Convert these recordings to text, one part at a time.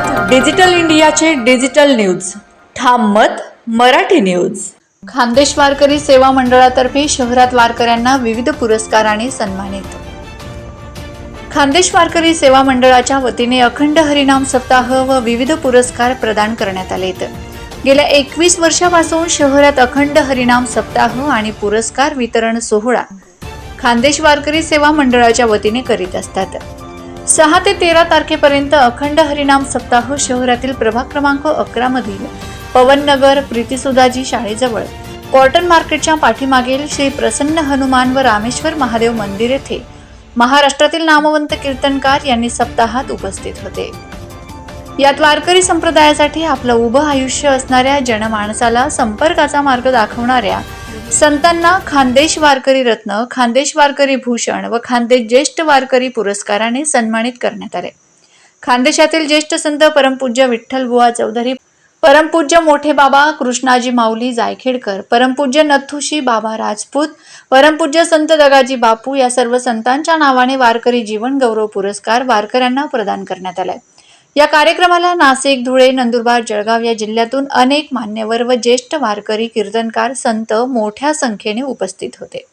मत डिजिटल इंडियाचे digital news. ठाम मत मराठी न्यूज. खानदेश वारकरी सेवा मंडळातर्फे शहरात वारकऱ्यांना विविध पुरस्काराने सन्मानित. खानदेश वारकरी सेवा मंडळाच्या वतीने अखंड हरिनाम सप्ताह व विविध पुरस्कार प्रदान करण्यात आलेत. गेल्या एकवीस वर्षापासून शहरात अखंड हरिनाम सप्ताह आणि पुरस्कार वितरण सोहळा खानदेश वारकरी सेवा मंडळाच्या वतीने करीत असतात. सहा ते तेरा तारखेपर्यंत अखंड हरिनाम सप्ताह शहरातील प्रभाग क्रमांक अकरा मधील पवननगर प्रीतीसुधाजी शाळेजवळ कॉटन मार्केटच्या पाठीमागील श्री प्रसन्न हनुमान व रामेश्वर महादेव मंदिर येथे महाराष्ट्रातील नामवंत कीर्तनकार यांनी सप्ताहात उपस्थित होते. यात वारकरी संप्रदायासाठी आपलं उभं आयुष्य असणाऱ्या जनमाणसाला संपर्काचा मार्ग दाखवणाऱ्या संतांना खानदेश वारकरी रत्न खानदेश वारकरी भूषण व खानदेश ज्येष्ठ वारकरी पुरस्काराने सन्मानित करण्यात आले. खानदेशातील ज्येष्ठ संत परमपूज्य विठ्ठल बुवा चौधरी परमपूज्य मोठे बाबा कृष्णाजी माऊली जायखेडकर परमपूज्य नथुशी बाबा राजपूत परमपूज्य संत दगाजी बापू या सर्व संतांच्या नावाने वारकरी जीवन गौरव पुरस्कार वारकऱ्यांना प्रदान करण्यात आलाय या कार्यक्रमाला नाशिक धुळे नंदुरबार जळगाव या जिल्ह्यातून अनेक मान्यवर व ज्येष्ठ वारकरी कीर्तनकार संत मोठ्या संख्येने उपस्थित होते.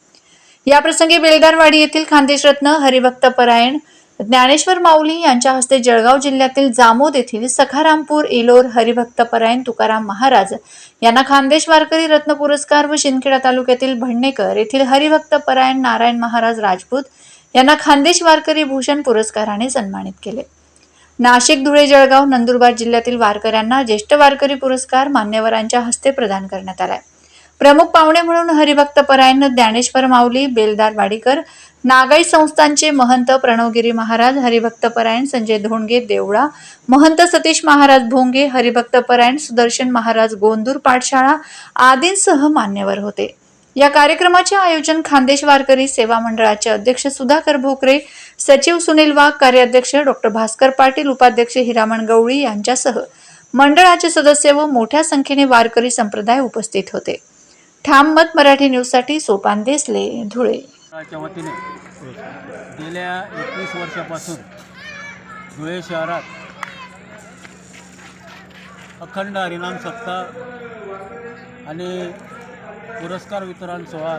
या प्रसंगी बेलदारवाडी येथील खानदेशरत्न हरिभक्त परायण ज्ञानेश्वर माऊली यांच्या हस्ते जळगाव जिल्ह्यातील जामोद येथील सखारामपूर इलोर हरिभक्त परायण तुकाराम महाराज यांना खानदेश वारकरी रत्न पुरस्कार व शिंदखेडा तालुक्यातील भंडेकर येथील हरिभक्त परायण नारायण महाराज राजपूत यांना खानदेश वारकरी भूषण पुरस्काराने सन्मानित केले. नाशिक धुळे जळगाव नंदुरबार जिल्ह्यातील वारकऱ्यांना ज्येष्ठ वारकरी पुरस्कार मान्यवरांच्या हस्ते प्रदान करण्यात आलाय. प्रमुख पाहुणे म्हणून हरिभक्त परायण ज्ञानेश्वर माऊली बेलदार वाडीकर नागाई संस्थांचे महंत प्रणवगिरी महाराज हरिभक्त परायण संजय धोंडगे देवळा महंत सतीश महाराज भोंगे हरिभक्त परायण सुदर्शन महाराज गोंदूर पाठशाळा आदींसह मान्यवर होते. या कार्यक्रमाचे आयोजन खानदेश वारकरी सेवा मंडळाचे अध्यक्ष सुधाकर भोकरे सचिव सुनील वाघ कार्याध्यक्ष डॉक्टर भास्कर पाटील उपाध्यक्ष हिरामण गवळी यांच्यासह मंडळाचे सदस्य व मोठ्या संख्येने वारकरी संप्रदाय उपस्थित होते. ठाम मत मराठी न्यूजसाठी सोपान देसले धुळे. वतीने गेल्या एकवीस वर्षापासून धुळे शहरात अखंड हरिनाम सप्ताह आणि पुरस्कार वितरण सोहळा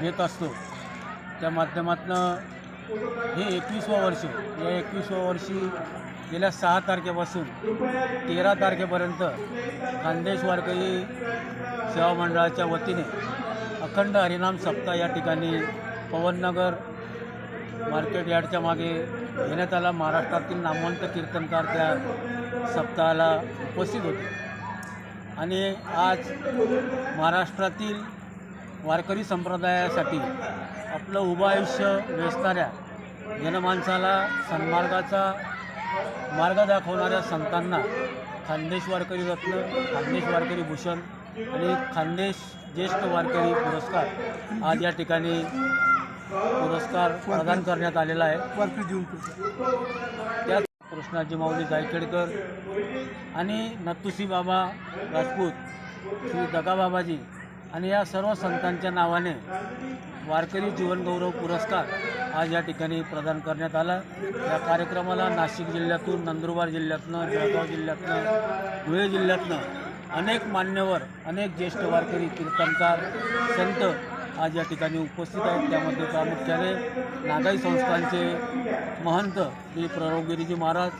घेत असतो. त्या माध्यमातून हे एकवीसवं वर्ष या एकवीसव्या वर्षी गेल्या सहा तारखेपासून तेरा तारखेपर्यंत खानदेश वारकरी सेवा मंडळाच्या वतीने अखंड हरिनाम सप्ताह या ठिकाणी पवननगर मार्केट यार्डच्या मागे घेण्यात आला. महाराष्ट्रातील नामवंत कीर्तनकार त्या सप्ताहाला उपस्थित होते. आणि आज महाराष्ट्रातील वारकरी संप्रदायासाठी आपलं उभं आयुष्य वेचणाऱ्या जनमानसाला सन्मार्गाचा मार्ग दाखवणाऱ्या संतांना खानदेश वारकरी रत्न खानदेश वारकरी भूषण आणि खानदेश ज्येष्ठ वारकरी पुरस्कार आज या ठिकाणी पुरस्कार प्रदान करण्यात आलेला आहे. त्यात कृष्णाजी माऊली गायखेडकर आणि नत्तुसी बाबा राजपूत श्री दगाबाबाजी आणि या सर्व संतांच्या नावाने वारकरी जीवनगौरव पुरस्कार आज या ठिकाणी प्रदान करण्यात आला. या कार्यक्रमाला नाशिक जिल्ह्यातून नंदुरबार जिल्ह्यातनं जळगाव जिल्ह्यातनं धुळे जिल्ह्यातनं अनेक मान्यवर अनेक ज्येष्ठ वारकरी कीर्तनकार संत आज या ठिकाणी उपस्थित आहेत. त्यामध्ये प्रामुख्याने नागाई संस्थांचे महंत श्री प्ररोगिरीजी महाराज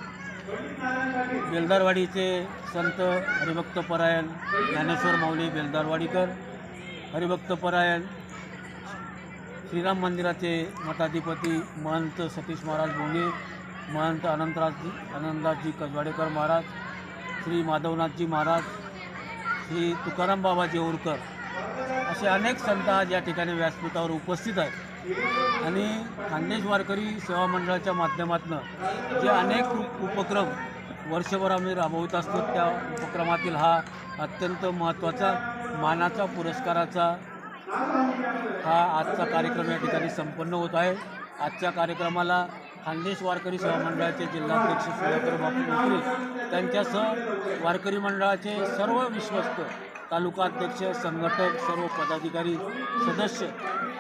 बेलदारवाडीचे संत हरिभक्त परायण ज्ञानेश्वर माऊली बेलदारवाडीकर हरिभक्त परायण श्रीराम मंदिराचे मठाधिपती महंत सतीश महाराज बोंगे महंत अनंतराजजी आनंदाजी कसवाडेकर महाराज श्री माधवनाथजी महाराज श्री तुकाराम बाबाजी ओरकर असे अनेक संत आज या ठिकाणी व्यासपीठावर उपस्थित आहेत. आणि खानदेश वारकरी सेवा मंडळाच्या माध्यमातून जे अनेक उपक्रम वर्षभर आम्ही राबवत असतो त्या उपक्रमातील हा अत्यंत महत्त्वाचा मानाचा पुरस्काराचा हा आजचा कार्यक्रम या ठिकाणी संपन्न होत आहे. आजच्या कार्यक्रमाला खानदेश वारकरी सेवा मंडळाचे जिल्हाध्यक्ष सुधाकर बापू त्यांच्यासह वारकरी मंडळाचे सर्व विश्वस्त तालुका अध्यक्ष संघटक सर्व पदाधिकारी सदस्य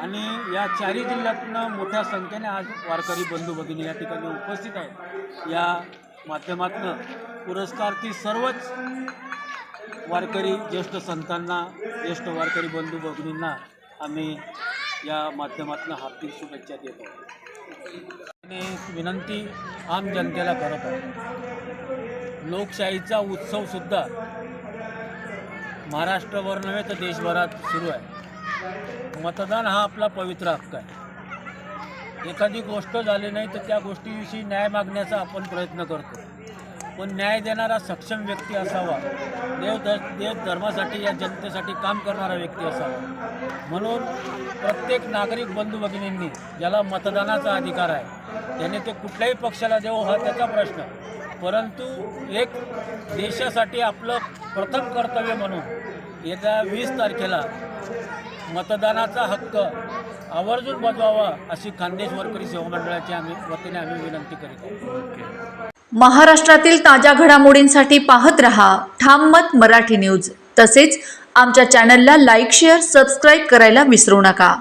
आणि या चारही जिल्ह्यातनं मोठ्या संख्येने आज वारकरी बंधू भगिनी या ठिकाणी उपस्थित आहेत. या माध्यमातून पुरस्कार ती सर्वच वारकरी ज्येष्ठ संतांना ज्येष्ठ वारकरी बंधू भगिनींना आम्ही या माध्यमातून हार्दिक शुभेच्छा देतो. आणि विनंती आम जनतेला करत आहे लोकशाहीचा उत्सवसुद्धा महाराष्ट्रभर नव्हे तर देशभरात सुरू आहे. मतदान हा आपला पवित्र हक्क आहे. एखादी गोष्ट झाली नाही तर त्या गोष्टीविषयी न्याय मागण्याचा आपण प्रयत्न करतो. पण न्याय देणारा सक्षम व्यक्ती असावा. देव ध देव धर्मासाठी या जनतेसाठी काम करणारा व्यक्ती असावा. म्हणून प्रत्येक नागरिक बंधू भगिनींनी ज्याला मतदानाचा अधिकार आहे त्याने ते कुठल्याही पक्षाला देऊ हा त्याचा प्रश्न परंतु एक देशासाठी आपलं प्रथम कर्तव्य म्हणून येत्या वीस तारखेला मतदानाचा हक्क आवर्जून बजवावा अशी खानदेश वारकरी सेवा मंडळाची आम्ही वतीने आम्ही विनंती करीत महाराष्ट्रातील ताज्या घडामोडींसाठी पाहत रहा ठाम मत मराठी न्यूज. तसेच आमच्या चॅनलला लाईक शेअर सबस्क्राईब करायला विसरू नका.